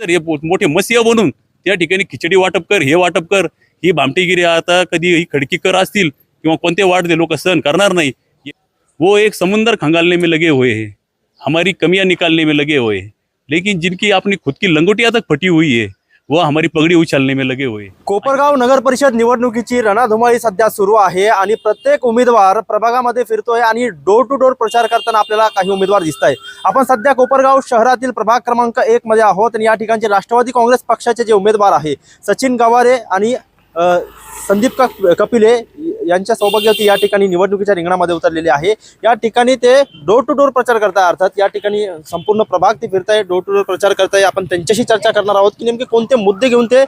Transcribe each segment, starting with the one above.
तर हे मोठे मसिया बनून त्या ठिकाणी खिचडी वाटप कर हे वाटप कर ही भामटेगिरी आता कधी ही खडकी कर असतील किंवा कोणते वाढते लोक सहन करणार नाही. वो एक समुंदर खंगालने में लगे हुए हैं हमारी कमियां निकालने में लगे हुए हैं. लेकिन जिनकी अपनी खुद की लंगोटिया तक फटी हुई है वो हमारी पगड़ी उछलने में लगे हुए। कोपरगाव नगर परिषद निवडणुकीची रणधुमाळी सध्या सुरू आहे आणि प्रत्येक उमेदवार प्रभागामध्ये फिरतोय आणि डोर टू डोर प्रचार करताना आपल्याला काही उमेदवार दिसत आहे आपण सध्या कोपरगाव शहरातील प्रभाग क्रमांक एक मध्ये आहोत आणि या ठिकाणचे राष्ट्रवादी काँग्रेस पक्षाचे जे उमेदवार आहे सचिन गवारे आणि संदीप कपिले यांच्या सौभाग्यवती या ठिकाणी निवडणुकीच्या रिंगणामध्ये उतरलेले आहे. या ठिकाणी ते डोर टू डोर प्रचार करताय अर्थात. या ठिकाणी संपूर्ण प्रभाग ते फिरताय डोर टू डोर प्रचार करताय. आपण त्यांच्याशी चर्चा करणार आहोत की नेमके कोणते मुद्दे घेऊन ते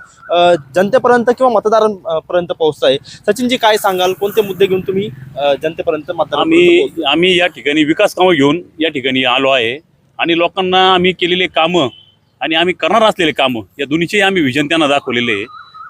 जनतेपर्यंत किंवा मतदारांपर्यंत पोहोचताय. सचिनजी काय सांगाल? कोणते मुद्दे घेऊन तुम्ही जनतेपर्यंत मतदारांपर्यंत आम्ही? आम्ही या ठिकाणी विकास कामं घेऊन या ठिकाणी आलो आहे. आणि लोकांना आम्ही केलेले कामं आणि आम्ही करणार असलेले कामं या दोन्हीचे आम्ही विजन त्यांना दाखवलेले आहे.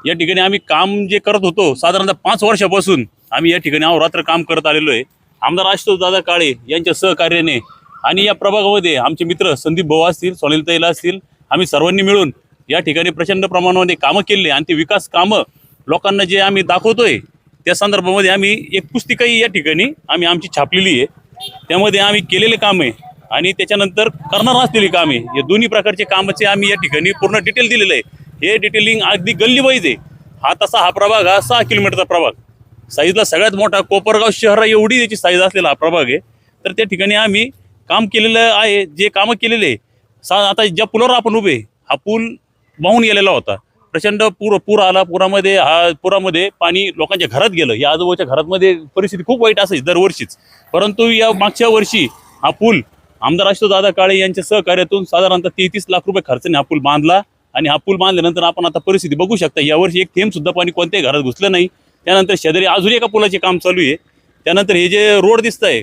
या ठिकाणी आम्ही काम जे करत होतो साधारणतः पाच वर्षापासून आम्ही या ठिकाणी अहोरात्र काम करत आलेलो आहे. आमदार आशुतोष दादा काळे यांच्या सहकार्याने आणि या प्रभागामध्ये आमचे मित्र संदीप भाऊ असतील सोनील तैला असतील आम्ही सर्वांनी मिळून या ठिकाणी प्रचंड प्रमाणामध्ये कामं केले आणि ते विकास कामं लोकांना जे आम्ही दाखवतोय त्या संदर्भामध्ये आम्ही एक पुस्तिकाही या ठिकाणी आम्ही आमची छापलेली आहे. त्यामध्ये आम्ही केलेले काम आहे आणि त्याच्यानंतर करणार असलेली कामे या दोन्ही प्रकारचे कामाचे आम्ही या ठिकाणी पूर्ण डिटेल दिलेलं आहे. हे डिटेलिंग अगदी गल्ली वाईज आहे. हा तसा हा प्रभाग हा सहा किलोमीटरचा प्रभाग. साईजला सगळ्यात मोठा कोपरगाव शहर एवढी त्याची साईज असलेला हा प्रभाग आहे. तर त्या ठिकाणी आम्ही काम केलेलं आहे जे कामं केलेले आहे सा आता ज्या पुलावर आपण उभे हा पूल वाहून गेलेला होता. प्रचंड पूर पूर आला पुरामध्ये हा पुरामध्ये पाणी लोकांच्या घरात गेलं. या आजोबाच्या घरातमध्ये परिस्थिती खूप वाईट असायची दरवर्षीच. परंतु या मागच्या वर्षी हा पूल आमदार अशोक दादा काळे यांच्या सहकार्यातून साधारणतः तेहतीस लाख रुपये खर्चाने हा पूल बांधला. आणि हा पूल बांधल्यानंतर आपण आता परिस्थिती बघू शकता यावर्षी एक थेंब सुद्धा पाणी कोणत्याही घरात घुसलं नाही. त्यानंतर शेजारी अजून एका पुलाचे काम चालू आहे. त्यानंतर हे जे रोड दिसत आहे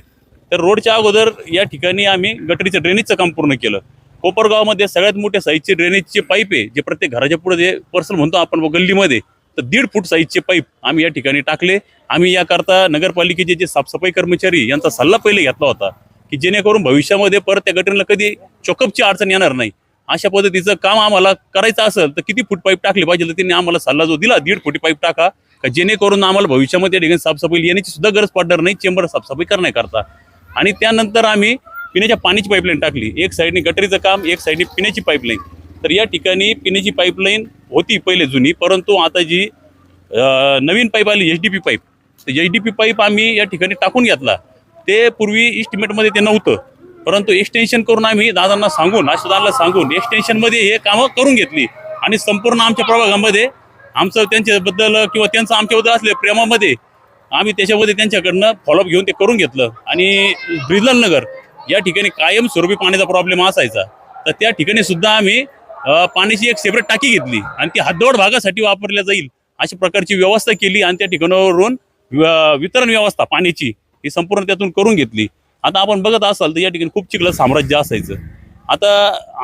तर रोडच्या अगोदर या ठिकाणी आम्ही गटरीचं ड्रेनेजचं काम पूर्ण केलं. कोपरगावमध्ये सगळ्यात मोठ्या साईजचे ड्रेनेजचे पाईप आहे जे प्रत्येक घराच्या पुढे जे पर्सन म्हणतो आपण गल्लीमध्ये तर दीड फूट साईजचे पाईप आम्ही या ठिकाणी टाकले. आम्ही याकरता नगरपालिकेचे जे साफसफाई कर्मचारी यांचा सल्ला पहिले घेतला होता की जेणेकरून भविष्यामध्ये परत त्या गटरीला कधी चोकअपची अडचण येणार नाही. अशा पद्धतीचं काम आम्हाला करायचं असेल तर किती फूट पाईप टाकले पाहिजे तर त्यांनी आम्हाला सल्ला जो दिला दीड फुटी पाईप टाका. का जेणेकरून आम्हाला भविष्यामध्ये ठिकाणी साफसफाई येण्याची सुद्धा गरज पडणार नाही चेंबर साफसफाई करण्याकरता. आणि त्यानंतर आम्ही पिण्याच्या पाण्याची पाईपलाईन टाकली. एक साईडने गटरीचं काम एक साईडने पिण्याची पाईपलाईन तर या ठिकाणी पिण्याची पाईपलाईन होती पहिले जुनी परंतु आता जी नवीन पाईप आली एच डी पी पाईप तर एच डी पी पाईप आम्ही या ठिकाणी टाकून घेतला. ते पूर्वी इस्टिमेटमध्ये ते नव्हतं. परंतु एक्सटेन्शन करून आम्ही दादांना सांगून दादांना सांगून एक्सटेन्शनमध्ये हे कामं करून घेतली. आणि संपूर्ण आमच्या प्रभागामध्ये आमचं त्यांच्याबद्दल किंवा त्यांचं आमच्याबद्दल असले प्रेमामध्ये आम्ही त्याच्यामध्ये त्यांच्याकडनं फॉलोअप घेऊन ते करून घेतलं. आणि ब्रिजल नगर या ठिकाणी कायमस्वरूपी पाण्याचा प्रॉब्लेम असायचा. तर त्या ठिकाणी सुद्धा आम्ही पाण्याची एक सेपरेट टाकी घेतली आणि ती हद्दवड भागासाठी वापरल्या जाईल अशा प्रकारची व्यवस्था केली आणि त्या ठिकाणावरून वितरण व्यवस्था पाण्याची ही संपूर्ण त्यातून करून घेतली. आता आपण बघत असाल तर या ठिकाणी खूप चिखलं साम्राज्य असायचं. आता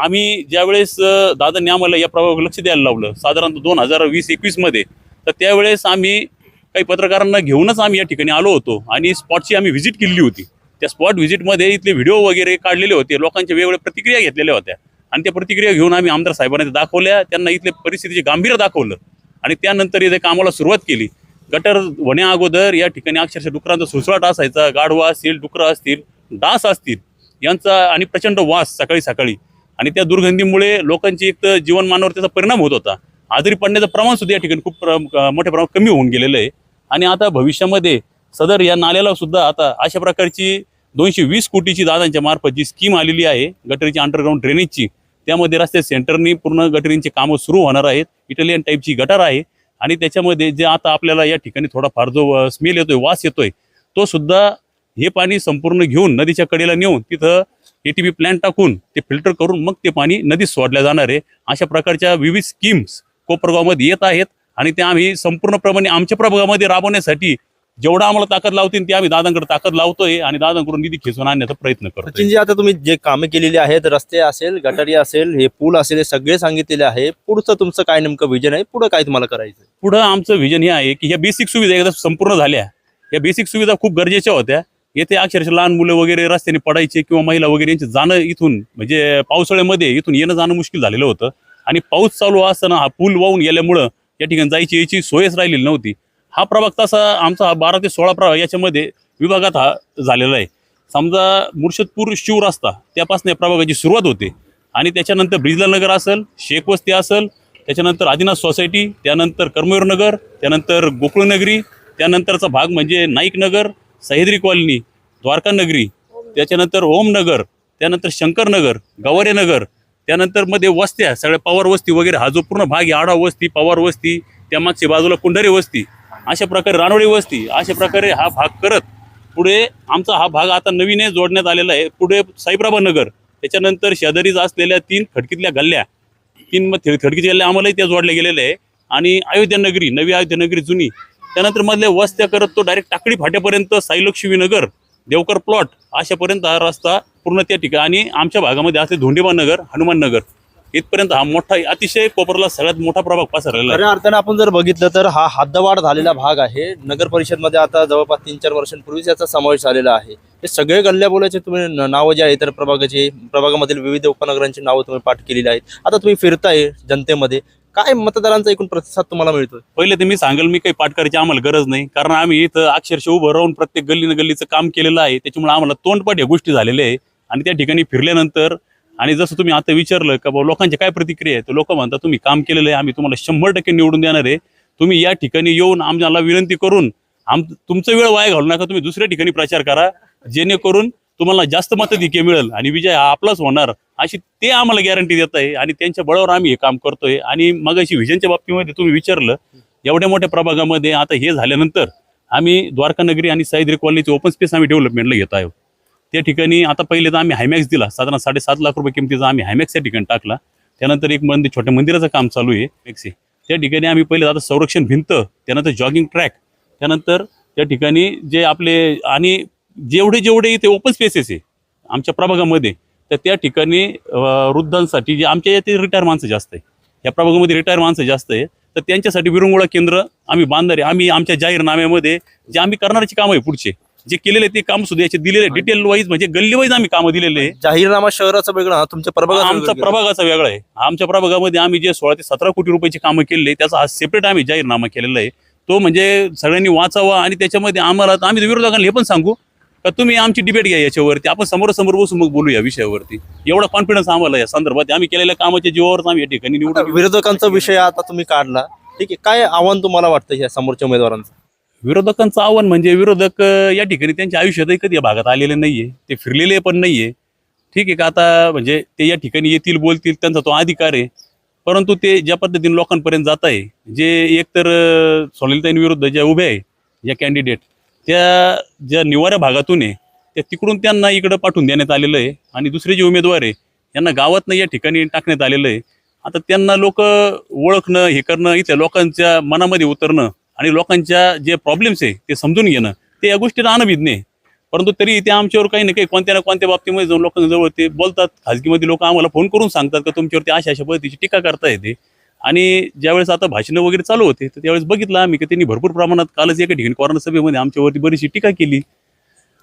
आम्ही ज्यावेळेस अ, दादांनी आम्हाला या प्रभावावर लक्ष द्यायला लावलं साधारणतः दोन हजार वीस एकवीसमध्ये तर त्यावेळेस आम्ही काही पत्रकारांना घेऊनच आम्ही या ठिकाणी आलो होतो आणि स्पॉटची आम्ही व्हिजिट केलेली होती. त्या स्पॉट व्हिजिटमध्ये इथले व्हिडिओ वगैरे काढलेले होते लोकांच्या वेगवेगळ्या प्रतिक्रिया घेतलेल्या होत्या. आणि त्या प्रतिक्रिया घेऊन आम्ही आमदार साहेबांना ते दाखवल्या त्यांना इथले परिस्थितीचे गांभीर्य दाखवलं आणि त्यानंतर इथे कामाला सुरुवात केली. गटर होण्या अगोदर या ठिकाणी अक्षरशः डुकरांचा सुसवाट असायचा गाढवा असतील डुकरं असतील डास असतील. यांचा आणि प्रचंड वास सकाळी सकाळी. आणि त्या दुर्गंधीमुळे लोकांची एक तर जीवनमानावर त्याचा परिणाम होत होता. आजारी पडण्याचं प्रमाण सुद्धा या ठिकाणी खूप प्र- मोठ्या प्रमाणात कमी होऊन गेलेलं आहे. आणि आता भविष्यामध्ये सदर या नाल्याला सुद्धा आता अशा प्रकारची दोनशे वीस कोटीची दादांच्या मार्फत जी स्कीम आलेली आहे गटरीची अंडरग्राऊंड ड्रेनेजची त्यामध्ये रस्ते सेंटरनी पूर्ण गटरींची कामं सुरू होणार आहेत. इटालियन टाईपची गटार आहे. आणि त्याच्यामध्ये जे आता आपल्याला या ठिकाणी थोडाफार जो स्मेल येतोय वास येतोय तो सुद्धा हे पाणी संपूर्ण घेऊन नदीच्या कडेला नेऊन तिथं एटीपी प्लॅन टाकून ते फिल्टर करून मग ते पाणी नदीत सोडल्या जाणार आहे. अशा प्रकारच्या विविध स्कीम्स कोपरगावमध्ये येत आहेत आणि त्या आम्ही संपूर्णप्रमाणे आमच्या प्रभागामध्ये राबवण्यासाठी जेवढा आम्हाला ताकद लावतील ते आम्ही दादांकडे ताकद लावतोय आणि दादांकडून निधी खेचून आणण्याचा प्रयत्न सचिनजी आता तुम्ही जे कामे केलेली आहेत रस्ते असेल गटारी असेल हे पूल असेल हे सगळे सांगितलेले आहे. पुढचं तुमचं काय नेमकं विजन आहे? पुढे काय तुम्हाला करायचं पुढं आमचं विजन हे आहे की ह्या बेसिक सुविधा एकदा संपूर्ण झाल्या. या बेसिक सुविधा खूप गरजेच्या होत्या. येथे अक्षरशः लहान मुलं वगैरे रस्त्याने पडायचे किंवा महिला वगैरे यांचे जाणं इथून म्हणजे पावसाळ्यामध्ये इथून येणं जाणं मुश्किल झालेलं होतं. आणि पाऊस चालू असताना हा पूल वाहून गेल्यामुळं या ठिकाणी जायची याची सोयच राहिलेली नव्हती. हा प्रभाग तसा आमचा हा बारा ते सोळा प्रभाग याच्यामध्ये विभागात हा झालेला आहे. समजा मुर्शदपूर शिव रस्ता त्यापासून या प्रभागाची सुरुवात होते. आणि त्याच्यानंतर ब्रिजला नगर असेल शेख वस्ती असेल त्याच्यानंतर आदिनाथ सोसायटी त्यानंतर कर्मवीर नगर त्यानंतर गोकुळनगरी त्यानंतरचा भाग म्हणजे नाईक नगर सह्याद्री कॉलनी द्वारका नगरी त्याच्यानंतर ओमनगर त्यानंतर शंकरनगर नगर त्यानंतरमध्ये वस्त्या सगळ्या पवार वस्ती वगैरे हा जो पूर्ण भाग आहे आढाव वस्ती पवार वस्ती त्यामागच्या बाजूला कुंडरी वस्ती अशा प्रकारे रानोळी वस्ती अशा प्रकारे हा भाग करत पुढे आमचा हा भाग आता नवीन जोडण्यात आलेला आहे. पुढे साईबाबा नगर त्याच्यानंतर शेजारीच असलेल्या तीन खडकीतल्या गल्ल्या तीन मग खडकीच्या गल्ल्या आम्हालाही त्या जोडल्या गेलेल्या आहे. आणि अयोध्या नगरी नवी अयोध्या नगरी जुनी त्यानंतर मधले वस्त्या करत तो डायरेक्ट टाकडी फाट्यापर्यंत साईलक्ष्मी नगर देवकर प्लॉट अशापर्यंत हा रस्ता पूर्ण त्या ठिकाणी आणि आमच्या भागामध्ये असले धोंडीबा नगर हनुमान नगर इथपर्यंत हा मोठा अतिशय कोपरला सगळ्यात मोठा प्रभाग पसरलेला आहे. खऱ्या अर्थाने आपण जर बघितलं तर हा हद्दवाढ झालेला भाग आहे. नगर परिषदमध्ये आता जवळपास तीन चार वर्षांपूर्वीच याचा समावेश झालेला आहे. हे सगळे गल्ल्या बोलायचे तुम्ही न- नावं जे आहे तर प्रभागाचे प्रभागामधील विविध उपनगरांची नावं तुम्ही पाठ केलेली आहेत. आता तुम्ही फिरताय जनतेमध्ये. काय मतदारांचा एकूण प्रतिसाद तुम्हाला मिळतोय? पहिले तर मी सांगेल मी काही पाठ करायची आम्हाला गरज नाही. कारण आम्ही इथं अक्षरशः उभं राहून प्रत्येक गल्लीनं गल्लीचं काम केलेलं आहे. त्याच्यामुळे आम्हाला तोंडपाठ या गोष्टी झालेल्या आहे. आणि त्या ठिकाणी फिरल्यानंतर आणि जसं तुम्ही आता विचारलं का बाबा लोकांची काय प्रतिक्रिया आहे तर लोक म्हणतात तुम्ही काम केलेलं आहे आम्ही तुम्हाला शंभर टक्के निवडून देणार आहे. तुम्ही या ठिकाणी येऊन आम्हाला विनंती करून आम तुमचं वेळ वाया घालू नका. तुम्ही दुसऱ्या ठिकाणी प्रचार करा. जेणेकरून तुम्हाला जास्त मताधिक्य मिळेल आणि विजय हा आपलाच होणार अशी ते आम्हाला गॅरंटी देत आहे आणि त्यांच्या बळावर आम्ही हे काम करतोय. आणि मग अशी व्हिजनच्या बाबतीमध्ये तुम्ही विचारलं एवढ्या मोठ्या प्रभागामध्ये आता हे झाल्यानंतर आम्ही द्वारका नगरी आणि सह्याद्री कॉलनीचे ओपन स्पेस आम्ही डेव्हलपमेंटला घेत आहोत. त्या ठिकाणी आता पहिले तर आम्ही हायमॅक्स दिला. साधारण साडेसात लाख रुपये किमतीचा आम्ही हायमॅक्स त्या ठिकाणी टाकला. त्यानंतर एक मंदिर छोट्या मंदिराचं काम चालू आहे मॅक्सी त्या ठिकाणी आम्ही पहिले आता संरक्षण भिंत त्यानंतर जॉगिंग ट्रॅक त्यानंतर त्या ठिकाणी जे आपले आणि जेवढे जेवढे इथे ओपन स्पेसेस आहे आमच्या प्रभागामध्ये तर त्या ठिकाणी वृद्धांसाठी जे आमच्या येथे रिटायर माणसं जास्त आहे. या प्रभागामध्ये रिटायर माणसं जास्त आहे. तर त्यांच्यासाठी विरंगुळा केंद्र आम्ही बांधणार आहे आम्ही आमच्या जाहीरनाम्यामध्ये जे आम्ही करणारची कामं आहे पुढचे जे केलेले ते काम सुद्धा याचे दिलेले डिटेल वाईज म्हणजे गल्ली वाईज आम्ही कामं दिलेले आहे. जाहीरनामा शहराचं वेगळं तुमच्या प्रभागाचा आमचा. प्रभागाचा वेगळा आहे. आमच्या प्रभागामध्ये आम्ही जे सोळा ते सतरा कोटी रुपयाची कामं केलेली त्याचा हा सेपरेट आम्ही जाहीरनामा केलेला आहे. तो म्हणजे सगळ्यांनी वाचावा आणि त्याच्यामध्ये आम्हाला आम्ही विरोधकांना हे पण सांगू का तुम्ही आमची डिबेट घ्या याच्यावरती. आपण समोरासमोर बसून मग बोलू या विषयावरती. एवढा कॉन्फिडन्स आम्हाला या संदर्भात. आम्ही केलेल्या कामाच्या जीवावरच आम्ही या ठिकाणी आता निवडून विरोधकांचा विषय आता तुम्ही काढला. ठीक आहे काय आव्हान तुम्हाला वाटतं या समोरच्या उमेदवारांचं? विरोधकांचं आव्हान म्हणजे विरोधक या ठिकाणी त्यांच्या आयुष्यातही कधी या भागात आलेले नाहीये. ते फिरलेले पण नाहीये. ठीक आहे का? आता म्हणजे ते या ठिकाणी येतील बोलतील त्यांचा तो अधिकार आहे. परंतु ते ज्या पद्धतीने लोकांपर्यंत जात आहे जे एकतर अं, सोनलताईं विरुद्ध ज्या उभ्या आहे ज्या कॅन्डिडेट त्या ज्या निवाऱ्या भागातून आहे त्या तिकडून त्यांना इकडं पाठवून देण्यात आलेलं आहे. आणि दुसरे जे उमेदवार आहे यांना गावातनं या ठिकाणी टाकण्यात आलेलं आहे. आता त्यांना लोक ओळखणं हे करणं इथल्या लोकांच्या मनामध्ये उतरणं आणि लोकांच्या जे प्रॉब्लेम्स आहे ते समजून घेणं ते या गोष्टीला अनभिज्ञ नाही. परंतु तरी ते आमच्यावर काही ना काही कोणत्या ना कोणत्या बाबतीमध्ये जाऊन लोकांजवळ ते बोलतात. खाजगीमध्ये लोक आम्हाला फोन करून सांगतात का तुमच्यावरती अशा अशा पद्धतीची टीका करता येते आणि ज्यावेळेस आता भाषणं वगैरे चालू होते तर त्यावेळेस बघितलं आम्ही की त्यांनी भरपूर प्रमाणात कालच एका ठिकाणी कॉर्नर सभेमध्ये आमच्यावरती बरीचशी टीका केली.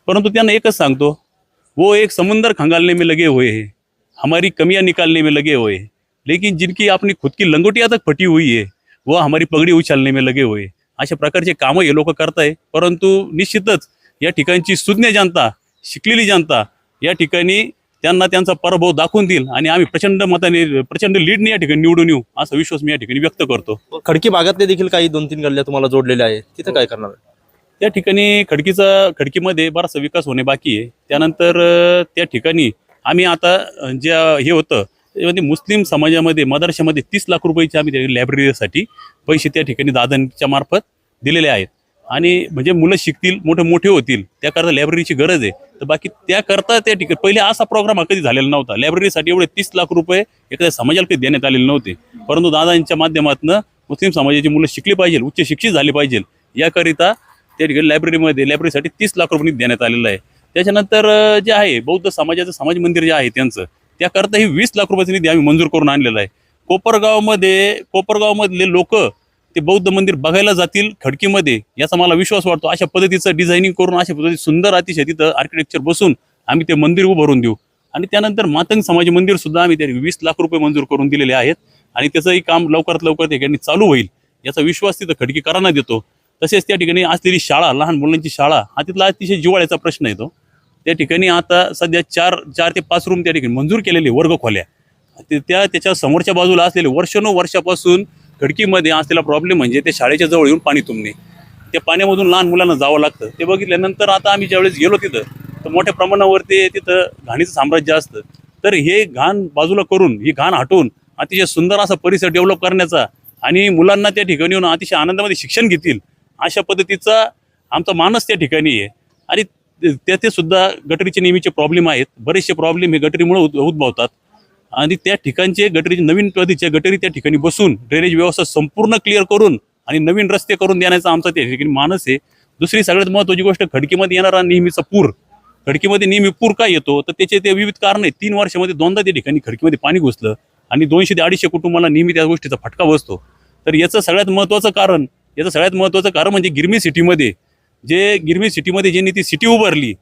परंतु त्यांना एकच सांगतो वो एक समुंदर खंगालने में लगे हुए है हमारी कमियां निकालने में लगे हुए हैं. लेकिन जिनकी अपनी खुद की लंगोटिया तक फटी हुई है वो हमारी पगड़ी उछालने में लगे हुए अशा प्रकारचे कामं हे लोक करताय परंतु निश्चितच या ठिकाणची सुज्ञ जनता शिकलेली जनता या ठिकाणी त्यांना त्यांचा पराभव दाखवून देईल आणि आम्ही प्रचंड मताने प्रचंड लीडने या ठिकाणी निवडून येऊ असा विश्वास मी या ठिकाणी व्यक्त करतो. खडकी भागातले देखील काही दोन तीन गल्ल्या तुम्हाला जोडलेल्या आहेत. तिथं काय करणार? त्या ठिकाणी खडकीचा खडकीमध्ये बराचसा विकास होणे बाकी आहे. त्यानंतर त्या ठिकाणी आम्ही आता ज्या हे होतं त्यामध्ये मुस्लिम समाजामध्ये मदरशामध्ये तीस लाख रुपयाचे आम्ही लायब्ररीसाठी पैसे त्या ठिकाणी दादांच्या मार्फत दिलेले आहेत. आणि म्हणजे मुलं शिकतील मोठे मोठे होतील त्याकरता लायब्ररीची गरज आहे. तर बाकी त्याकरता त्या ठिकाणी पहिले असा प्रोग्राम हा कधी झालेला नव्हता. लायब्ररीसाठी एवढे तीस लाख रुपये एखाद्या समाजाला कधी देण्यात आलेले नव्हते. परंतु दादांच्या माध्यमातून मुस्लिम समाजाची मुलं शिकली पाहिजे उच्च शिक्षित झाली पाहिजे. याकरिता त्या ठिकाणी लायब्ररीमध्ये लायब्ररीसाठी तीस लाख रुपये निधी देण्यात आलेलं आहे. त्याच्यानंतर जे आहे बौद्ध समाजाचं समाज मंदिर जे आहे त्यांचं त्याकरता ही वीस लाख रुपयाचं निधी आम्ही मंजूर करून आणलेला आहे. कोपरगावमध्ये कोपरगावमधले लोक ते बौद्ध मंदिर बघायला जातील खडकीमध्ये याचा मला विश्वास वाटतो. अशा पद्धतीचं डिझायनिंग करून अशा पद्धती सुंदर अतिशय तिथं आर्किटेक्चर बसून आम्ही ते मंदिर उभारून देऊ. आणि त्यानंतर मातंग समाज मंदिर सुद्धा आम्ही त्या वीस लाख रुपये मंजूर करून दिलेले आहेत. आणि त्याचंही काम लवकरात लवकर त्या ठिकाणी चालू होईल याचा विश्वास तिथं खडकीकरांना देतो. तसेच त्या ठिकाणी असलेली शाळा लहान मुलांची शाळा हा तिथला अतिशय जिवाळ्याचा प्रश्न येतो त्या ठिकाणी आता सध्या चार चार ते पाच रूम त्या ठिकाणी मंजूर केलेले वर्ग खोल्या ते- त्या त्याच्या समोरच्या बाजूला असलेले वर्षानुवर्षापासून खडकीमध्ये असलेला प्रॉब्लेम म्हणजे ते शाळेच्या जवळ येऊन पाणी तुंबणे. त्या पाण्यामधून लहान मुलांना जावं लागतं. ते बघितल्यानंतर आता आम्ही ज्यावेळेस गेलो तिथं तर मोठ्या प्रमाणावरती तिथं घाणीचं साम्राज्य असतं. तर हे घाण बाजूला करून ही घाण हटवून अतिशय सुंदर असा परिसर डेव्हलप करण्याचा आणि मुलांना त्या ठिकाणी येऊन अतिशय आनंदामध्ये शिक्षण घेतील अशा पद्धतीचा आमचा मानस त्या ठिकाणी आहे. आणि त्याचे सुद्धा गटरीचे नेहमीचे प्रॉब्लेम आहेत. बरेचसे प्रॉब्लेम हे गटरीमुळे उद- उद्भवतात. आणि त्या ठिकाणचे गटरीचे नवीन पद्धतीच्या गटरी त्या ठिकाणी बसून ड्रेनेज व्यवस्था संपूर्ण क्लिअर करून आणि नवीन रस्ते करून देण्याचा आमचा त्या ठिकाणी मानस आहे. दुसरी सगळ्यात महत्त्वाची गोष्ट खडकीमध्ये येणारा नेहमीचा पूर. खडकीमध्ये नेहमी पूर काय येतो? तर त्याचे ते विविध कारण आहे तीन वर्षामध्ये दोनदा त्या ठिकाणी खडकीमध्ये पाणी घुसलं आणि दोनशे ते अडीचशे कुटुंबाला नेहमी त्या गोष्टीचा फटका बसतो. तर याचं सगळ्यात महत्त्वाचं कारण याचं सगळ्यात महत्त्वाचं कारण म्हणजे गिरमी सिटीमध्ये जे गिरमी सिटीमध्ये ज्यांनी ती सिटी उभारली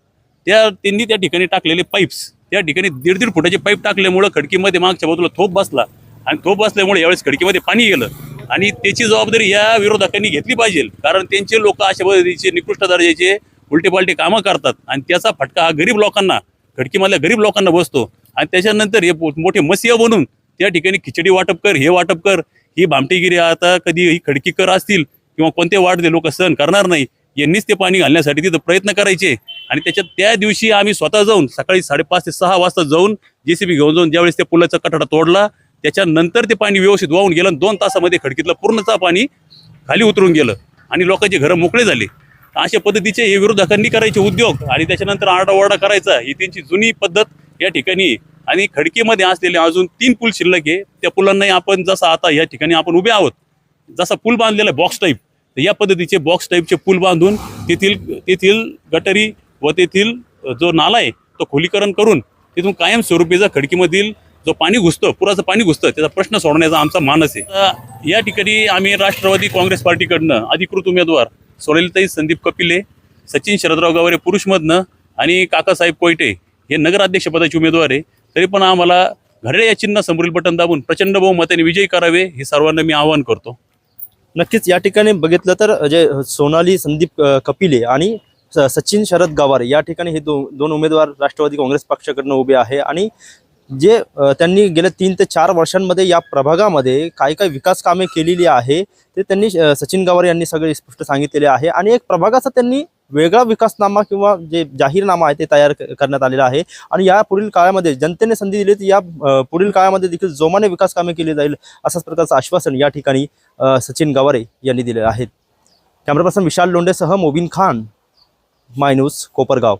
त्या त्यांनी त्या ठिकाणी टाकलेले पाईप्स. त्या ठिकाणी दीड दीड फुटाचे पाईप टाकल्यामुळं खडकीमध्ये मागच्या बाजूला थोप बसला. आणि थोप बसल्यामुळे यावेळेस खडकीमध्ये पाणी गेलं. आणि त्याची जबाबदारी या विरोधकांनी घेतली पाहिजे. कारण त्यांचे लोक अशा पद्धतीचे निकृष्ट दर्जाचे उलटेपालटे कामं करतात. आणि त्याचा फटका हा गरीब लोकांना खडकीमधल्या गरीब लोकांना बसतो. आणि त्याच्यानंतर हे मोठे मसिया बनून त्या ठिकाणी खिचडी वाटप कर हे वाटप कर ही भामटेगिरी आता कधी ही खडकीकर असतील किंवा कोणते वाढते लोक सहन करणार नाही यांनीच ते पाणी घालण्यासाठी तिथं प्रयत्न करायचे. आणि त्याच्यात त्या दिवशी आम्ही स्वतः जाऊन सकाळी साडेपाच ते सहा वाजता जाऊन जेसीबी घेऊन जाऊन ज्यावेळेस त्या पुलाचा कठाडा तोडला त्याच्यानंतर ते पाणी व्यवस्थित वाहून गेलं आणि दोन तासामध्ये खडकीतलं पूर्णचा पाणी खाली उतरून गेलं आणि लोकांचे घरं मोकळे झाले. अशा पद्धतीचे हे विरोधकांनी करायचे उद्योग आणि त्याच्यानंतर आरडाओरडा करायचा. ही त्यांची जुनी पद्धत या ठिकाणी आणि खडकीमध्ये असलेले अजून तीन पूल शिल्लक आहे. त्या पुलांनाही आपण जसं आता या ठिकाणी आपण उभे आहोत जसा पूल बांधलेला आहे बॉक्स टाईप तर या पद्धतीचे बॉक्स टाईपचे पूल बांधून तेथील तेथील गटरी व तेथील जो नाला आहे तो खोलीकरण करून तिथून कायमस्वरूपीचा खडकीमधील जो पाणी घुसतं पुराचं पाणी घुसतं त्याचा प्रश्न सोडवण्याचा आमचा मानस आहे. या ठिकाणी आम्ही राष्ट्रवादी काँग्रेस पार्टीकडनं अधिकृत उमेदवार सोनेलताई संदीप कपिले सचिन शरदराव गावरे पुरुषमधनं आणि काकासाहेब कोयटे हे नगराध्यक्षपदाचे उमेदवार आहे. तरी पण आम्हाला घड्याळ या चिन्ह समोरील बटन दाबून प्रचंड बहुमताने विजयी करावे हे सर्वांना मी आवाहन करतो. नक्कीच या ठिकाणी बघितलं तर जे सोनाली संदीप कपिले आणि स- सचिन शरद गवारे या ठिकाणी हे दो दोन उमेदवार राष्ट्रवादी काँग्रेस पक्षाकडनं उभे आहे आणि जे त्यांनी गेल्या तीन ते चार वर्षांमध्ये या प्रभागामध्ये काय काय विकास कामे केलेली आहे ते त्यांनी सचिन गवार यांनी सगळे स्पष्ट सांगितलेले आहे आणि एक प्रभागाचा त्यांनी वेगळा विकासनामा किंवा जे जाहीरनामा आहे ते तयार क- करण्यात आलेला आहे. आणि या पुढील काळामध्ये जनतेने संधी दिली तर या पुढील काळामध्ये देखील जोमाने विकास कामे केली जाईल अशाच प्रकारचं आश्वासन या ठिकाणी सचिन गवारे यांनी दिले आहेत कॅमेरा पर्सन विशाल लोंडेसह मोबिन खान माय कोपरगाव.